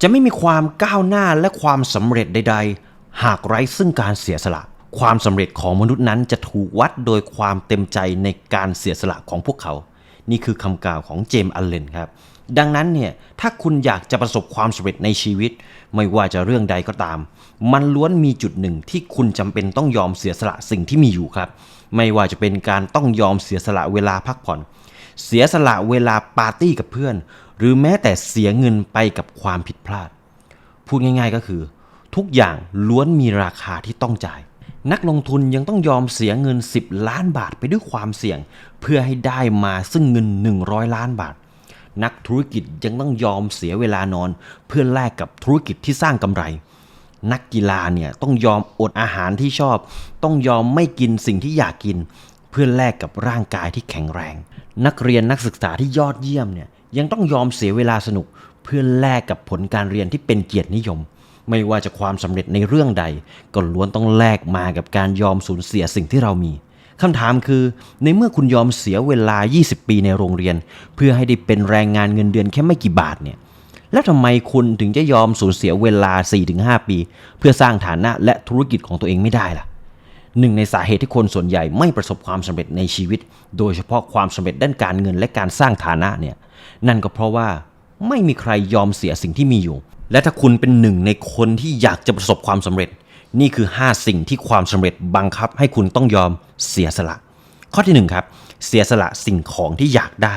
จะไม่มีความก้าวหน้าและความสำเร็จใด ๆ หากไร้ซึ่งการเสียสละ ความสำเร็จของมนุษย์นั้นจะถูกวัดโดยความเต็มใจในการเสียสละของพวกเขา นี่คือคำกล่าวของเจมส์อัลเลนครับ ดังนั้นเนี่ยถ้าคุณอยากจะประสบความสำเร็จในชีวิต ไม่ว่าจะเรื่องใดก็ตาม มันล้วนมีจุดหนึ่งที่คุณจำเป็นต้องยอมเสียสละสิ่งที่มีอยู่ครับ ไม่ว่าจะเป็นการต้องยอมเสียสละเวลาพักผ่อน เสียสละเวลาปาร์ตี้กับเพื่อน หรือแม้แต่เสียเงินไปกับความผิดพลาด พูดง่าย ๆก็คือ ทุกอย่างล้วนมีราคาที่ต้องจ่าย นักลงทุนยังต้องยอมเสียเงิน 10 ล้านบาทไปด้วยความเสี่ยง เพื่อให้ได้มาซึ่งเงิน 100 ล้านบาท นักธุรกิจยังต้องยอมเสียเวลานอน เพื่อแลกกับธุรกิจที่สร้างกำไร นักกีฬาเนี่ยต้องยอมอดอาหารที่ชอบ ต้องยอมไม่กินสิ่งที่อยากกิน เพื่อแลกกับร่างกายที่แข็งแรง นักเรียนนักศึกษาที่ยอดเยี่ยมเนี่ย ยังต้องยอมเสียเวลาสนุก เพื่อแลกกับผลการเรียนที่เป็นเกียรตินิยม ไม่ว่าจะความสำเร็จในเรื่องใด ก็ล้วนต้องแลกมากับการยอมสูญเสียสิ่งที่เรามีคำถามคือ ในเมื่อคุณยอมเสียเวลา 20 ปีในโรงเรียน เพื่อให้ได้เป็นแรงงานเงินเดือนแค่ไม่กี่บาทเนี่ยแล้วทำไมคุณถึงจะยอมสูญเสียเวลา 4-5 ปี เพื่อสร้างฐานะและธุรกิจของตัวเองไม่ได้ล่ะ หนึ่งในสาเหตุที่คนส่วนใหญ่ไม่ประสบความสำเร็จในชีวิต โดยเฉพาะความสำเร็จด้านการเงินและการสร้างฐานะเนี่ยนั่นก็เพราะว่าไม่มีใครยอมเสียสิ่งที่มีอยู่ และถ้าคุณเป็นหนึ่งในคนที่อยากจะประสบความสำเร็จ นี่คือ 5 สิ่งที่ความสำเร็จบังคับให้คุณต้องยอมเสียสละ ข้อที่หนึ่งครับเสียสละสิ่งของที่อยากได้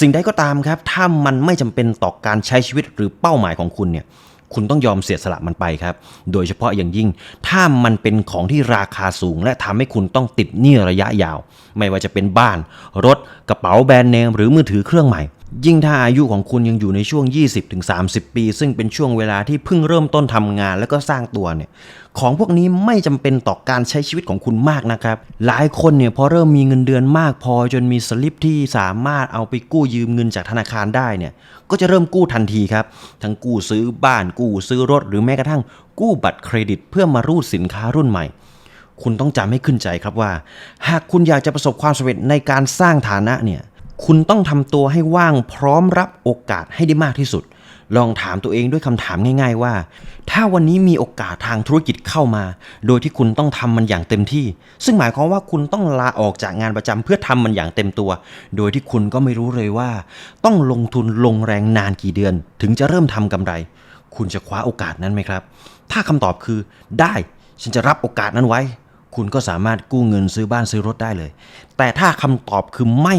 สิ่งใดก็ตามครับ ถ้ามันไม่จำเป็นต่อการใช้ชีวิตหรือเป้าหมายของคุณเนี่ย คุณต้องยอมเสียสละมันไปครับ โดยเฉพาะอย่างยิ่ง ถ้ามันเป็นของที่ราคาสูง และทำให้คุณต้องติดหนี้ระยะยาว ไม่ว่าจะเป็นบ้าน รถ กระเป๋าแบรนด์เนม หรือมือถือเครื่องใหม่ ยิ่งถ้าอายุของคุณยังอยู่ในช่วง 20-30 ปี ซึ่งเป็นช่วงเวลาที่เพิ่งเริ่มต้นทำงานแล้วก็สร้างตัวเนี่ย ของพวกนี้ไม่จำเป็นต่อการใช้ชีวิตของคุณมากนะครับ หลายคนเนี่ยพอเริ่มมีเงินเดือนมากพอจนมีสลิปที่สามารถเอาไปกู้ยืมเงินจากธนาคารได้เนี่ย ก็จะเริ่มกู้ทันทีครับ ทั้งกู้ซื้อบ้านกู้ซื้อรถ หรือแม้กระทั่งกู้บัตรเครดิต เพื่อมารูดสินค้ารุ่นใหม่คุณต้องจำให้ขึ้นใจครับว่า หากคุณอยากจะประสบความสำเร็จในการสร้างฐานะเนี่ย คุณต้องทำตัวให้ว่างพร้อมรับโอกาสให้ได้มากที่สุด ลองถามตัวเองด้วยคำถามง่าย ๆ ว่า ถ้าวันนี้มีโอกาสทางธุรกิจเข้ามา โดยที่คุณต้องทำมันอย่างเต็มที่ ซึ่งหมายความว่าคุณต้องลาออกจากงานประจำเพื่อทำมันอย่างเต็มตัว โดยที่คุณก็ไม่รู้เลยว่า ต้องลงทุนลงแรงนานกี่เดือน ถึงจะเริ่มทำกำไร คุณจะคว้าโอกาสนั้นไหมครับ ถ้าคำตอบคือ ได้ ฉันจะรับโอกาสนั้นไว้ คุณก็สามารถกู้เงินซื้อบ้านซื้อรถได้เลย แต่ถ้าคำตอบคือไม่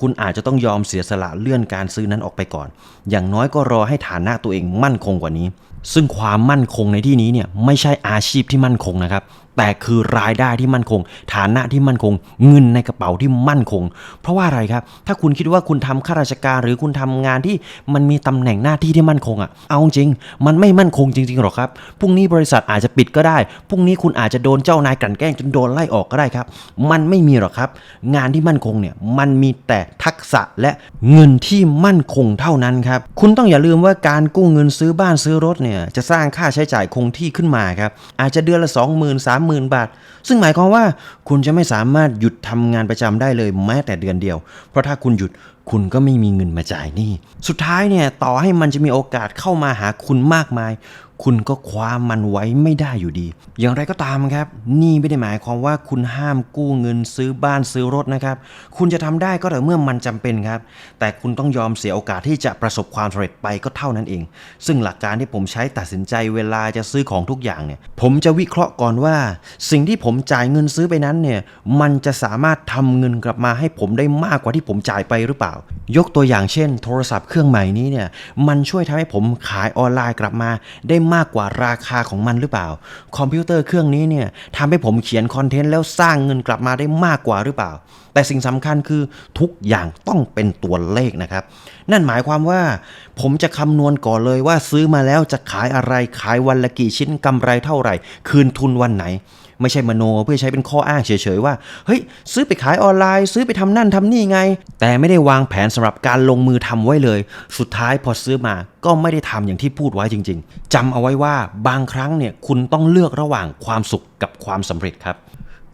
คุณอาจจะต้องยอมเสียสละเลื่อนการซื้อนั้นออกไปก่อน อย่างน้อยก็รอให้ฐานะตัวเองมั่นคงกว่านี้ ซึ่งความมั่นคงในที่นี้เนี่ยไม่ใช่อาชีพที่มั่นคงนะครับ แต่คือรายได้ที่มั่นคง ฐานะที่มั่นคง เงินในกระเป๋าที่มั่นคง เพราะว่าอะไรครับ ถ้าคุณคิดว่าคุณทำข้าราชการหรือคุณทำงานที่มันมีตำแหน่งหน้าที่ที่มั่นคงอะ่ะ เอาจริง มันไม่มั่นคงจริงๆหรอกครับ พรุ่งนี้บริษัทอาจจะปิดก็ได้ พรุ่งนี้คุณอาจจะโดนเจ้านายกลั่นแกล้งจนโดนไล่ออกก็ได้ครับ มันไม่มีหรอกครับ งานที่มั่นคงเนี่ย มันมีแต่ทักษะและเงินที่มั่นคงเท่านั้นครับ คุณต้องอย่าลืมว่าการกู้เงินซื้อบ้านซื้อรถเนี่ย จะสร้างค่าใช้จ่ายคงที่ขึ้นมาครับ อาจจะเดือนละ 20,000 30,000 บาท ซึ่งหมายความว่าคุณจะไม่สามารถหยุดทำงานประจำได้เลยแม้แต่เดือนเดียว เพราะถ้าคุณหยุดคุณก็ไม่มีเงินมาจ่ายหนี้ สุดท้ายเนี่ยต่อให้มันจะมีโอกาสเข้ามาหาคุณมากมาย คุณก็คว้ามันไว้ไม่ได้อยู่ดี อย่างไรก็ตามครับ นี่ไม่ได้หมายความว่าคุณห้ามกู้เงินซื้อบ้านซื้อรถนะครับ คุณจะทำได้ก็แต่เมื่อมันจำเป็นครับ แต่คุณต้องยอมเสียโอกาสที่จะประสบความสำเร็จไปก็เท่านั้นเอง ซึ่งหลักการที่ผมใช้ตัดสินใจเวลาจะซื้อของทุกอย่างเนี่ย ผมจะวิเคราะห์ก่อนว่า สิ่งที่ผมจ่ายเงินซื้อไปนั้นเนี่ยมันจะสามารถทำเงินกลับมาให้ผมได้มากกว่าที่ผมจ่ายไปหรือเปล่า ยกตัวอย่างเช่น โทรศัพท์เครื่องใหม่นี้เนี่ยมันช่วยทำให้ผมขายออนไลน์กลับมาได้มากกว่าราคาของมันหรือเปล่า คอมพิวเตอร์เครื่องนี้เนี่ยทำให้ผมเขียนคอนเทนต์แล้วสร้างเงินกลับมาได้มากกว่าหรือเปล่า แต่สิ่งสำคัญคือทุกอย่างต้องเป็นตัวเลขนะครับ นั่นหมายความว่าผมจะคำนวณก่อนเลยว่าซื้อมาแล้วจะขายอะไรขายวันละกี่ชิ้นกำไรเท่าไหร่ คืนทุนวันไหน ไม่ใช่มโนเพื่อใช้เป็นข้ออ้างเฉยๆว่าเฮ้ยซื้อไปขายออนไลน์ ซื้อไปทำนั่นทำนี่ไง แต่ไม่ได้วางแผนสำหรับการลงมือทำไว้เลย สุดท้ายพอซื้อมาก็ไม่ได้ทำอย่างที่พูดไว้จริง ๆจำเอาไว้ว่าบางครั้งเนี่ยคุณต้องเลือกระหว่างความสุขกับความสำเร็จครับ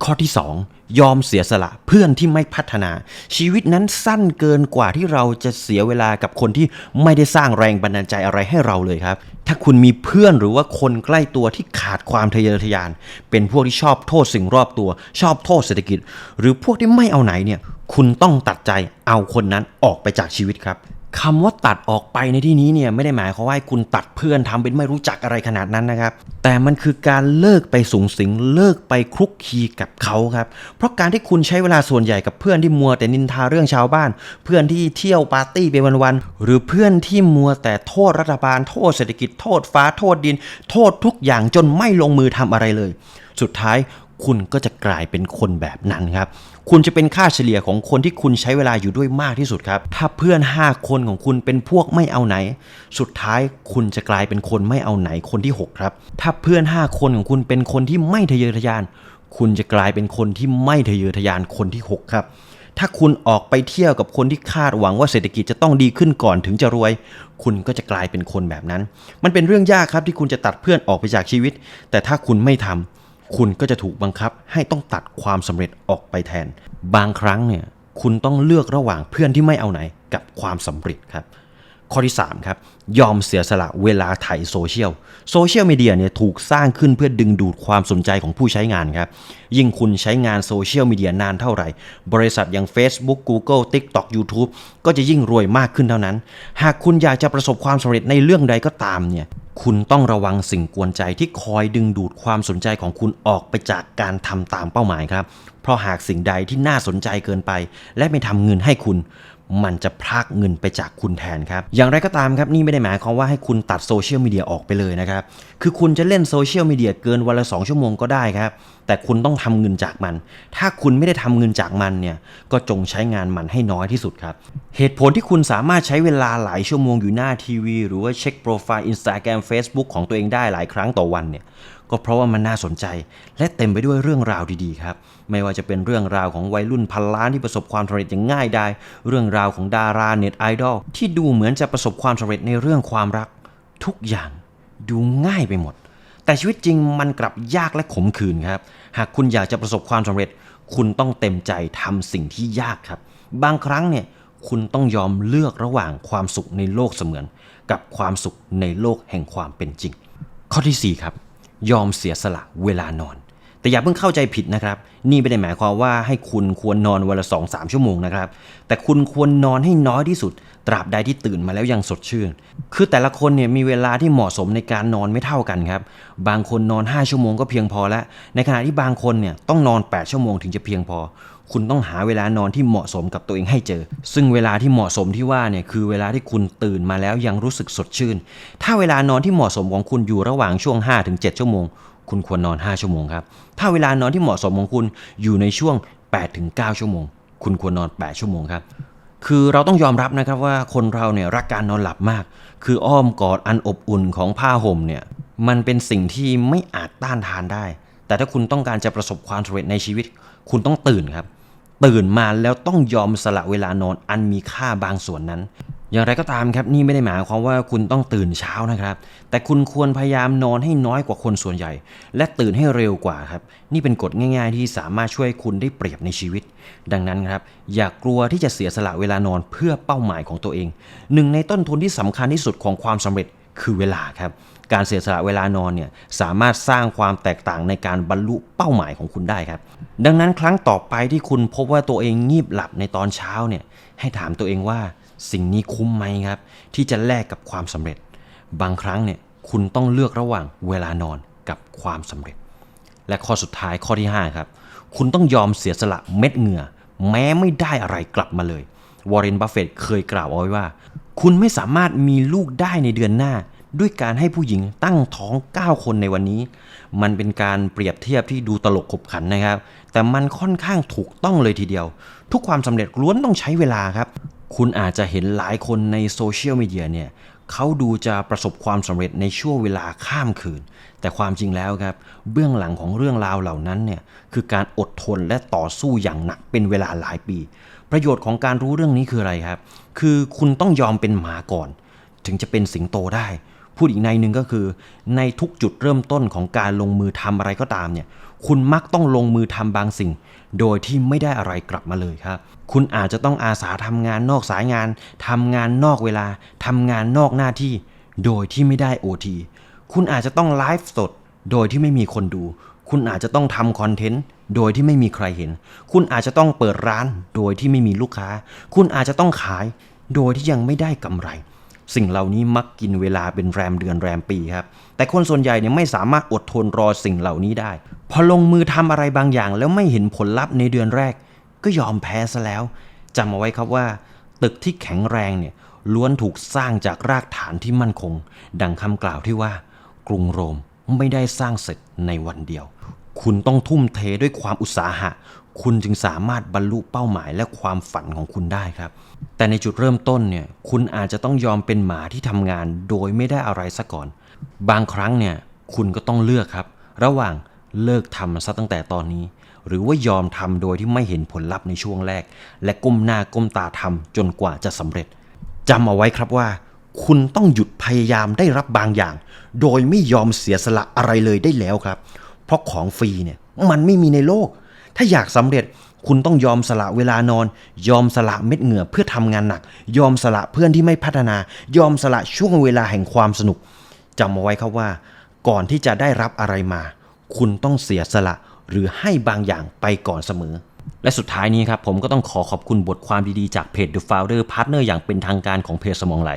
ข้อที่ 2 ยอมเสียสละเพื่อนที่ไม่พัฒนา ชีวิตนั้นสั้นเกินกว่าที่เราจะเสียเวลากับคนที่ไม่ได้สร้างแรงบันดาลใจอะไรให้เราเลยครับ ถ้าคุณมีเพื่อนหรือว่าคนใกล้ตัวที่ขาดความทะเยอทะยาน เป็นพวกที่ชอบโทษสิ่งรอบตัว ชอบโทษเศรษฐกิจ หรือพวกที่ไม่เอาไหนเนี่ยคุณต้องตัดใจเอาคนนั้นออกไปจากชีวิตครับ คำว่าตัดออกไปในที่นี้เนี่ยไม่ได้หมายความว่าให้คุณตัดเพื่อนทำเป็นไม่รู้จักอะไรขนาดนั้นนะครับ แต่มันคือการเลิกไปสูงสิงเลิกไปคลุกคีกับเขาครับ เพราะการที่คุณใช้เวลาส่วนใหญ่กับเพื่อนที่มัวแต่นินทาเรื่องชาวบ้าน เพื่อนที่เที่ยวปาร์ตี้ไปวันๆหรือเพื่อนที่มัวแต่โทษรัฐบาล โทษเศรษฐกิจโทษฟ้าโทษดิน โทษทุกอย่างจนไม่ลงมือทำอะไรเลย สุดท้ายคุณก็จะกลายเป็นคนแบบนั้นครับ คุณจะเป็นค่าเฉลี่ยของคนที่คุณใช้เวลาอยู่ด้วยมากที่สุดครับ ถ้าเพื่อน 5 คนของคุณเป็นพวกไม่เอาไหน สุดท้ายคุณจะกลายเป็นคนไม่เอาไหนคนที่ 6 ครับ ถ้าเพื่อน 5 คนของคุณเป็นคนที่ไม่ทะเยอทะยาน คุณจะกลายเป็นคนที่ไม่ทะเยอทะยานคนที่ 6 ครับ ถ้าคุณออกไปเที่ยวกับคนที่คาดหวังว่าเศรษฐกิจจะต้องดีขึ้นก่อนถึงจะรวย คุณก็จะกลายเป็นคนแบบนั้น มันเป็นเรื่องยากครับที่คุณจะตัดเพื่อนออกไปจากชีวิต แต่ถ้าคุณไม่ทำ คุณก็จะถูกบังคับให้ต้องตัดความสำเร็จออกไปแทน บางครั้งเนี่ยคุณต้องเลือกระหว่างเพื่อนที่ไม่เอาไหนกับความสำเร็จครับ ข้อที่3ครับยอมเสียสละเวลาไถโซเชียลโซเชียลมีเดียเนี่ยถูกสร้างขึ้นเพื่อดึงดูดความสนใจของผู้ใช้งานครับ ยิ่งคุณใช้งานโซเชียลมีเดียนานเท่าไหร่ บริษัทอย่าง Facebook Google TikTok YouTube ก็จะยิ่งรวยมากขึ้นเท่านั้น หากคุณอยากจะประสบความสำเร็จในเรื่องใดก็ตามเนี่ย คุณต้องระวังสิ่งกวนใจที่คอยดึงดูดความสนใจของคุณออกไปจากการทำตามเป้าหมายครับ เพราะหากสิ่งใดที่น่าสนใจเกินไป และไม่ทำเงินให้คุณ มันจะพรากเงินไปจากคุณแทนครับ อย่างไรก็ตามครับนี่ไม่ได้หมายความว่าให้คุณตัดโซเชียลมีเดียออกไปเลยนะครับ คือคุณจะเล่นโซเชียลมีเดียเกินวันละ 2 ชั่วโมงก็ได้ครับ แต่คุณต้องทำเงินจากมัน ถ้าคุณไม่ได้ทำเงินจากมันเนี่ย ก็จงใช้งานมันให้น้อยที่สุดครับ เหตุผลที่คุณสามารถใช้เวลาหลายชั่วโมงอยู่หน้าทีวี หรือว่าเช็คโปรไฟล์ Instagram Facebook ของตัวเองได้หลายครั้งต่อวันเนี่ย ก็เพราะว่ามันน่าสนใจ และเต็มไปด้วยเรื่องราวดีๆครับไม่ว่าจะเป็นเรื่องราวของวัยรุ่นพันล้านที่ประสบความสำเร็จอย่างง่ายดายเรื่องราวของดาราเน็ตไอดอลที่ดูเหมือนจะประสบความสำเร็จในเรื่องความรัก ทุกอย่างดูง่ายไปหมด แต่ชีวิตจริงมันกลับยากและขมขื่นครับ หากคุณอยากจะประสบความสำเร็จ คุณต้องเต็มใจทำสิ่งที่ยากครับ บางครั้งเนี่ยคุณต้องยอมเลือกระหว่างความสุขในโลกเสมือน กับความสุขในโลกแห่งความเป็นจริง ข้อที่ 4 ครับ ยอมเสียสละเวลานอน แต่อย่าเพิ่งเข้าใจผิดนะครับ นี่ไม่ได้หมายความว่าให้คุณควรนอนวันละสองสามชั่วโมงนะครับ แต่คุณควรนอนให้น้อยที่สุด ตราบใดที่ตื่นมาแล้วยังสดชื่น คือแต่ละคนเนี่ยมีเวลาที่เหมาะสมในการนอนไม่เท่ากันครับ บางคนนอน 5 ชั่วโมงก็เพียงพอแล้ว ในขณะที่บางคนเนี่ยต้องนอน 8 ชั่วโมงถึงจะเพียงพอ คุณต้องหาเวลานอนที่เหมาะสมกับตัวเองให้เจอ ซึ่งเวลาที่เหมาะสมที่ว่าเนี่ยคือเวลาที่คุณตื่นมาแล้วยังรู้สึกสดชื่น ถ้าเวลานอนที่เหมาะสมของคุณอยู่ระหว่างช่วง 5-7 ชั่วโมง คุณควรนอน 5 ชั่วโมงครับ ถ้าเวลานอนที่เหมาะสมของคุณอยู่ในช่วง 8-9 ชั่วโมง คุณควรนอน 8 ชั่วโมงครับคือเราต้องยอมรับนะครับว่าคนเราเนี่ยรักการนอนหลับมาก คืออ้อมกอดอันอบอุ่นของผ้าห่มเนี่ยมันเป็นสิ่งที่ไม่อาจต้านทานได้ แต่ถ้าคุณต้องการจะประสบความสำเร็จในชีวิต คุณต้องตื่นครับ ตื่นมาแล้วต้องยอมสละเวลานอนอันมีค่าบางส่วนนั้น อย่างไรก็ตามครับนี่ไม่ได้หมายความว่าคุณต้องตื่นเช้านะครับ แต่คุณควรพยายามนอนให้น้อยกว่าคนส่วนใหญ่ และตื่นให้เร็วกว่าครับ นี่เป็นกฎง่าย ๆ ที่สามารถช่วยคุณได้เปรียบในชีวิต ดังนั้นครับ อย่ากกลัวที่จะเสียสละเวลานอนเพื่อเป้าหมายของตัวเอง หนึ่งในต้นทุนที่สำคัญที่สุดของความสำเร็จคือเวลาครับ การเสียสละเวลานอนเนี่ยสามารถสร้างความแตกต่างในการบรรลุเป้าหมายของคุณได้ครับ ดังนั้นครั้งต่อไปที่คุณพบว่าตัวเองงีบหลับในตอนเช้าเนี่ยให้ถามตัวเองว่าสิ่งนี้คุ้มไหมครับ ที่จะแลกกับความสำเร็จ บางครั้งเนี่ยคุณต้องเลือกระหว่างเวลานอนกับความสำเร็จ และข้อสุดท้ายข้อที่ 5 ครับ คุณต้องยอมเสียสละเม็ดเหงื่อ แม้ไม่ได้อะไรกลับมาเลยวอร์เรนบัฟเฟตเคยกล่าวเอาไว้ว่า คุณไม่สามารถมีลูกได้ในเดือนหน้า ด้วยการให้ผู้หญิงตั้งท้อง 9 คนในวันนี้ มันเป็นการเปรียบเทียบที่ดูตลกขบขันนะครับ แต่มันค่อนข้างถูกต้องเลยทีเดียว ทุกความสำเร็จล้วนต้องใช้เวลาครับ คุณอาจจะเห็นหลายคนในโซเชียลมีเดียเนี่ยเขาดูจะประสบความสำเร็จในช่วงเวลาข้ามคืน แต่ความจริงแล้วครับ เบื้องหลังของเรื่องราวเหล่านั้นเนี่ยคือการอดทนและต่อสู้อย่างหนักเป็นเวลาหลายปี ประโยชน์ของการรู้เรื่องนี้คืออะไรครับ คือคุณต้องยอมเป็นหมาก่อน ถึงจะเป็นสิงโตได้ พูดอีกในหนึ่งก็คือ ในทุกจุดเริ่มต้นของการลงมือทำอะไรก็ตามเนี่ย คุณมักต้องลงมือทำบางสิ่ง โดยที่ไม่ได้อะไรกลับมาเลยครับ คุณอาจจะต้องอาสาทำงานนอกสายงานทำงานนอกเวลาทำงานนอกหน้าที่ โดยที่ไม่ได้ OT คุณอาจจะต้องไลฟ์สด โดยที่ไม่มีคนดู คุณอาจจะต้องทำคอนเทนต์โดยที่ไม่มีใครเห็น คุณอาจจะต้องเปิดร้าน โดยที่ไม่มีลูกค้า คุณอาจจะต้องขาย โดยที่ยังไม่ได้กำไร สิ่งเหล่านี้มักกินเวลาเป็นแรมเดือนแรมปีครับ แต่คนส่วนใหญ่เนี่ยไม่สามารถอดทนรอสิ่งเหล่านี้ได้ พอลงมือทำอะไรบางอย่าง แล้วไม่เห็นผลลัพธ์ในเดือนแรก ก็ยอมแพ้ซะแล้วจำเอาไว้ครับว่า ตึกที่แข็งแรงเนี่ยล้วนถูกสร้างจากรากฐานที่มั่นคง ดังคำกล่าวที่ว่า กรุงโรมไม่ได้สร้างเสร็จในวันเดียว คุณต้องทุ่มเทด้วยความอุตสาหะ คุณจึงสามารถบรรลุเป้าหมายและความฝันของคุณได้ครับ แต่ในจุดเริ่มต้นเนี่ยคุณอาจจะต้องยอมเป็นหมาที่ทำงานโดยไม่ได้อะไรซะก่อน บางครั้งเนี่ยคุณก็ต้องเลือกครับ ระหว่างเลิกทำซะตั้งแต่ตอนนี้ หรือว่ายอมทำโดยที่ไม่เห็นผลลัพธ์ในช่วงแรก และก้มหน้าก้มตาทำจนกว่าจะสำเร็จจำเอาไว้ครับว่า คุณต้องหยุดพยายามได้รับบางอย่าง โดยไม่ยอมเสียสละอะไรเลยได้แล้วครับ เพราะของฟรีเนี่ยมันไม่มีในโลก ถ้าอยากสำเร็จคุณต้องยอมสละเวลานอน ยอมสละเม็ดเหงื่อเพื่อทำงานหนัก ยอมสละเพื่อนที่ไม่พัฒนา ยอมสละช่วงเวลาแห่งความสนุกจำเอาไว้ครับว่า ก่อนที่จะได้รับอะไรมา คุณต้องเสียสละหรือให้บางอย่างไปก่อนเสมอ และสุดท้ายนี้ครับผมก็ต้องขอขอบคุณบทความดีๆจากเพจ The Founder Partner อย่างเป็นทางการของเพจสมองไหล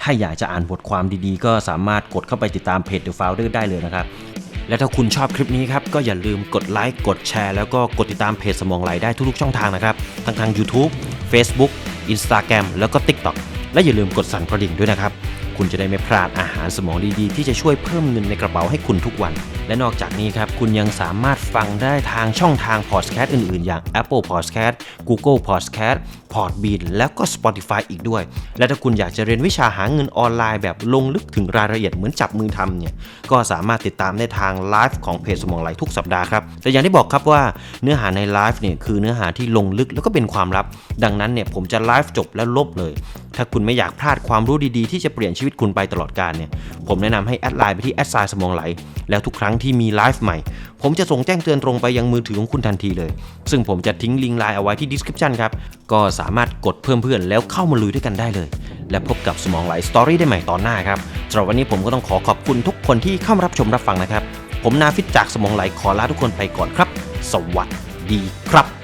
ถ้าอยากจะอ่านบทความดีๆ ก็สามารถกดเข้าไปติดตามเพจ The Founder ได้เลยนะครับ และถ้าคุณชอบคลิปนี้ครับ ก็อย่าลืมกดไลค์กดแชร์แล้วก็กดติดตามเพจสมองไหลได้ทุกๆช่องทางนะครับทั้งทาง YouTube Facebook Instagram แล้วก็ TikTok และอย่าลืมกดสั่นกระดิ่งด้วยนะครับ คุณจะได้ไม่พลาดอาหารสมองดีๆ ที่จะช่วยเพิ่มเงินในกระเป๋าให้คุณทุกวัน และนอกจากนี้ครับ คุณยังสามารถฟังได้ทางช่องทางพอดแคสต์อื่นๆ อย่าง Apple Podcast Google Podcast Podbean แล้วก็ Spotify อีกด้วย และถ้าคุณอยากจะเรียนวิชาหาเงินออนไลน์แบบลงลึกถึงรายละเอียดเหมือนจับมือทำเนี่ยก็สามารถติดตามได้ทางไลฟ์ของเพจสมองไหลทุกสัปดาห์ครับแต่อย่างที่บอกครับว่าเนื้อหาในไลฟ์เนี่ยคือเนื้อหาที่ลงลึกแล้วก็เป็นความลับ ดังนั้นเนี่ยผมจะไลฟ์จบแล้วลบเลย ถ้าคุณไม่อยากพลาดความรู้ดีๆ ที่จะเปลี่ยนชีวิตคุณไปตลอดกาลเนี่ยผมแนะนำให้แอดไลน์ไปที่แอดไซสมองไหลแล้วทุกครั้งที่มีไลฟ์ใหม่ ผมจะส่งแจ้งเตือนตรงไปยังมือถือของคุณทันทีเลย ซึ่งผมจะทิ้งลิงก์ไลน์เอาไว้ที่ description ครับก็สามารถกดเพิ่มเพื่อนแล้วเข้ามาลุยด้วยกันได้เลย และพบกับสมองไหลสตอรี่ได้ใหม่ตอนหน้าครับสำหรับวันนี้ผมก็ต้องขอขอบคุณทุกคนที่เข้ามารับชมรับฟังนะครับ ผมนาฟิตจากสมองไหลขอลาทุกคนไปก่อนครับ สวัสดีครับ